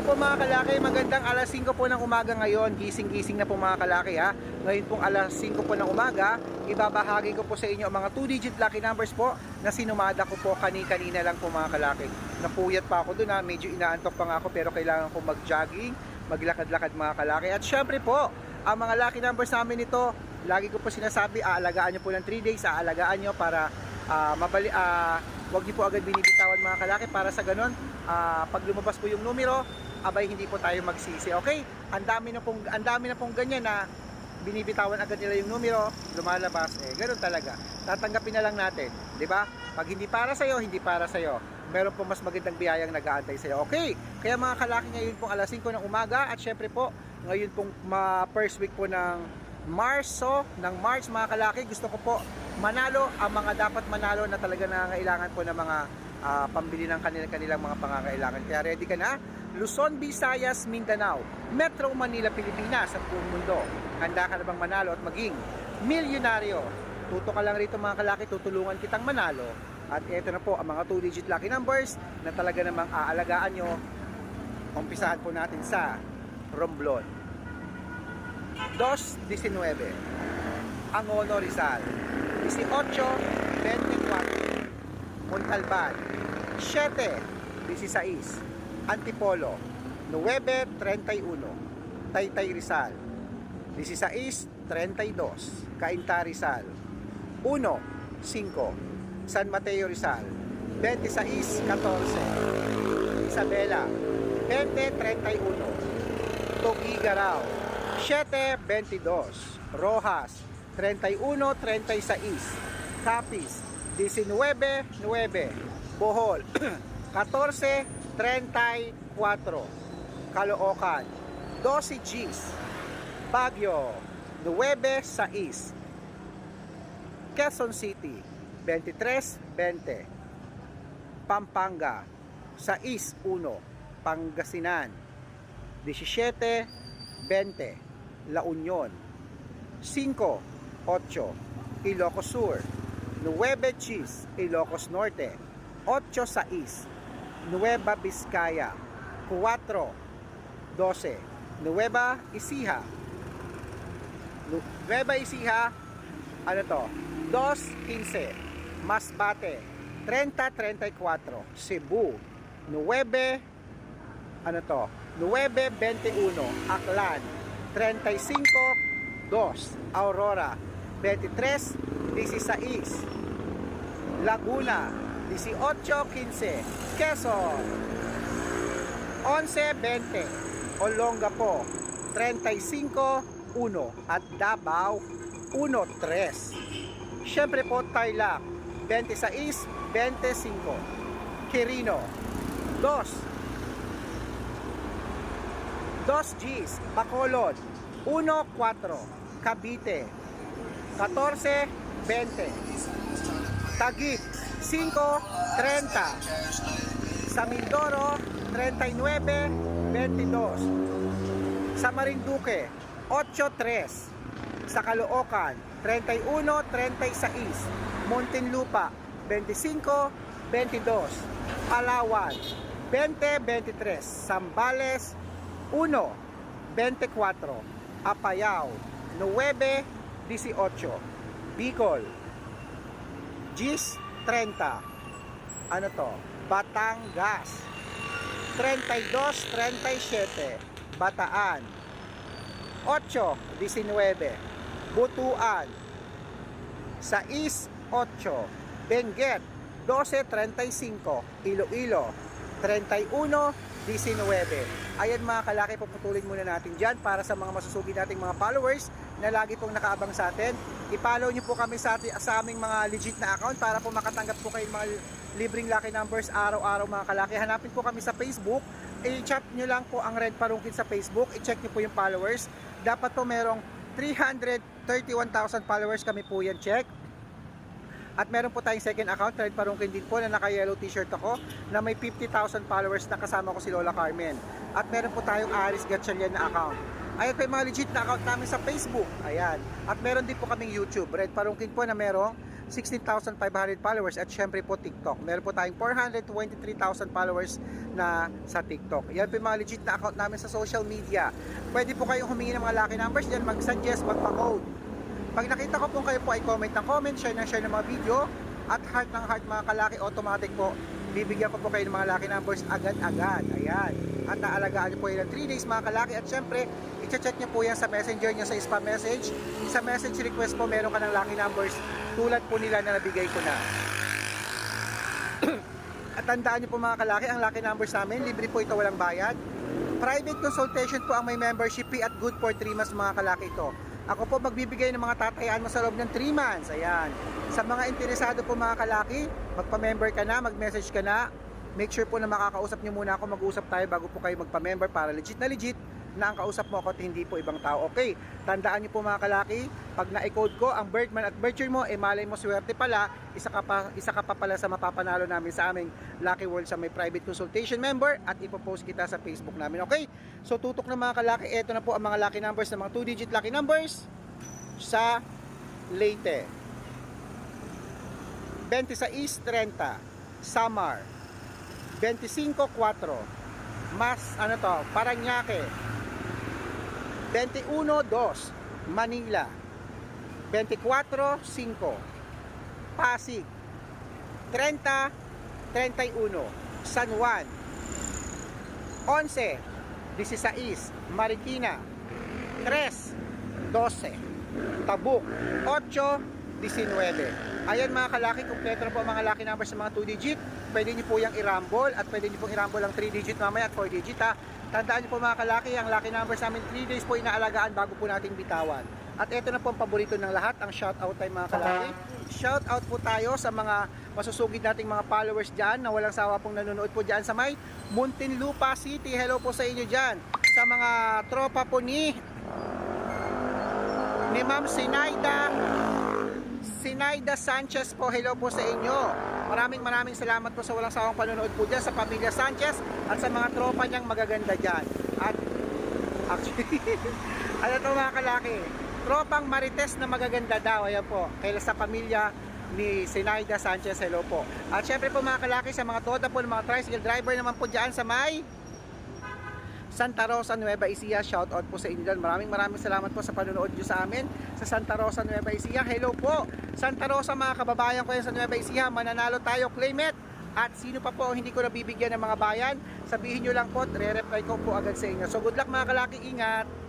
Po mga kalaki, magandang alas 5 po ng umaga ngayon. Gising-gising na po mga kalaki ha. Ngayon pong alas 5 po ng umaga, ibabahagi ko po sa inyo ang mga 2-digit lucky numbers po na sinumada ko po kani-kanina lang po mga kalaki. Napuyat pa ako dun ha, medyo inaantok pa nga ako pero kailangan ko mag-jogging, maglakad-lakad mga kalaki. At syempre po, ang mga lucky numbers namin ito, lagi ko po sinasabi, aalagaan nyo po ng 3 days, aalagaan nyo para ah, mabali, ah, wag niyo po agad binibitawan mga kalaki para sa ganun, ah, pag lumabas po yung numero, abay hindi po tayo magsisi. Okay? Ang dami na pong ang dami na pong ganyan na binibitawan agad nila yung numero, lumalabas eh. Ganun talaga. Tatanggapin na lang natin, 'di ba? Pag hindi para sa hindi para sa Meron po mas magandang biyayang nag-aantay sa Okay. Kaya mga kalaki ngayon pong alas 5 ng umaga at syempre po ngayon pong ma first week po ng Marso, ng March mga kalaki, gusto ko po manalo ang mga dapat manalo na talaga nangangailangan po ng mga ah, pambili ng kanilang, kanilang mga pangangailangan. Kaya ready ka na? Luzon, Visayas, Mindanao, Metro Manila, Pilipinas, sa buong mundo. Handa ka na bang manalo at maging milyonaryo? Tuto ka lang rito mga kalaki, tutulungan kitang manalo. At ito na po ang mga 2-digit lucky numbers na talaga namang aalagaan nyo. Umpisahan po natin sa Romblon. 2.19 Angono Rizal 18.24 Montalban 7.16 Antipolo 9.31 Taytay Rizal 16.32 Cainta Rizal 1.5 San Mateo Rizal 26.14 Isabela 20.31 Togigaraw 7.22 Rojas 31.36 Capiz 19.9 Bohol 14.34 Caloocan 12 Gs Baguio 9.6 Quezon City 23.20 Pampanga 6.1 Pangasinan 17.20 La Union 5, 8, Ilocos Sur. 9 Chis, Ilocos Norte. 8, 6, Nueva Vizcaya. 4, 12, Nueva Ecija Nu- Nueva Ecija ano to? 2, 15 Masbate. 30, 34 Cebu. 9 ano to? 9, 21 Aklan. 35 2 Aurora 23 16 Laguna 18 15 Quezon 11 20 Olongapo 35 1 at Davao 1 3 Siyempre po Tarlac 26 25 Quirino 2 2 Gs Bacolod 1-4 Cavite 14-20 Taguig 5-30 Sa Mindoro 39-22 Sa Marinduque 8-3 Sa Caloocan 31-36 Muntinlupa 25-22 Palawan 20-23 Sambales 1-24 Apayao 9-18 Bicol Gis 30 ano to? Batangas. 32-37 Bataan. 8-19 Butuan. 6-8 Benguet 12-35 Iloilo 31-19 Ayan mga kalaki, puputulin muna natin dyan para sa mga masusugi nating mga followers na lagi pong nakaabang sa atin. I-follow nyo po kami sa, sa aming mga legit na account para po makatanggap po kayo ng mga libreng lucky numbers araw-araw mga kalaki. Hanapin po kami sa Facebook. I-chat nyo lang po ang Red Parungkin sa Facebook. I-check nyo po yung followers. Dapat po merong 331,000 followers kami po yan check. At meron po tayong second account, Red Parungkin din po, na naka-yellow t-shirt ako, na may 50,000 followers na kasama ko si Lola Carmen. At meron po tayong Aris Gatchalian na account. Ayan po yung mga legit na account namin sa Facebook. Ayan. At meron din po kaming YouTube, Red Parungkin po na merong 16,500 followers at syempre po TikTok. Meron po tayong 423,000 followers na sa TikTok. Yan po yung mga legit na account namin sa social media. Pwede po kayong humingi ng mga lucky numbers dyan, mag-suggest, magpa-code. Pag nakita ko po kayo po ay comment ng comment, share ng share ng mga video, at heart ng heart mga kalaki, automatic po, bibigyan ko po kayo ng mga lucky numbers agad-agad. Ayan. At naalagaan niyo po yun ng 3 days mga kalaki. At syempre, i-check niyo po yan sa messenger niyo sa spam message. Sa message request po, meron ka ng lucky numbers tulad po nila na nabigay ko na. At tandaan niyo po mga kalaki, ang lucky numbers namin, libre po ito walang bayad. Private consultation po ang may membership fee at good for 3 months mga kalaki ito. Ako po magbibigay ng mga tatayaan mo sa loob ng 3 months. Ayan. Sa mga interesado po mga kalaki, magpa-member ka na, mag-message ka na. Make sure po na makakausap niyo muna ako, mag-usap tayo bago po kayo magpa-member para legit na legit na ang kausap mo ako at hindi po ibang tao. Okay, tandaan niyo po mga kalaki, pag na-code ko ang Birdman at Bircher mo, eh malay mo swerte pala, isa ka pa, isa ka pa pala sa mapapanalo namin sa aming Lucky World sa may private consultation member at ipopost kita sa Facebook namin. Okay, so tutok na mga kalaki, eto na po ang mga lucky numbers ng mga 2-digit lucky numbers sa Leyte. 26-30 Samar 25-4 Mas ano to Paranaque 21-2 Manila. 24-5 Pasig. 30-31 San Juan. 11 16 Marikina. 3 12 Tabuk. 8 19 Ayan mga kalaki, kumpleto na po ang mga lucky numbers sa mga 2 digit Pwede nyo po yung i-rumble at pwede nyo pong i-rumble ang 3 digit mamaya at 4 digit ha Tandaan nyo po mga kalaki, ang lucky numbers namin 3 days po inaalagaan bago po natin bitawan. At ito na po ang paborito ng lahat, ang shoutout tayo mga kalaki. Shoutout po tayo sa mga masusugid nating mga followers dyan na walang sawa pong nanonood po dyan sa may Muntinlupa City. Hello po sa inyo dyan. Sa mga tropa po ni ni Ma'am Sinaida Sinaida Sanchez po, hello po sa inyo. Maraming maraming salamat po sa walang sawang panonood po dyan sa pamilya Sanchez at sa mga tropa niyang magaganda dyan. At actually, ano to mga kalaki, tropang Marites na magaganda daw, ayan po, kaya sa pamilya ni Sinaida Sanchez, hello po. At syempre po mga kalaki, sa mga toda po, mga tricycle driver naman po dyan sa may Santa Rosa, Nueva Ecija. Shout out po sa inyo dyan. Maraming maraming salamat po sa panonood nyo sa amin sa Santa Rosa, Nueva Ecija. Hello po! Santa Rosa, mga kababayan ko yan sa Nueva Ecija. Mananalo tayo, claim it! At sino pa po hindi ko nabibigyan ng mga bayan, sabihin nyo lang po, re-reply ko po agad sa inyo. So good luck mga kalaki, ingat!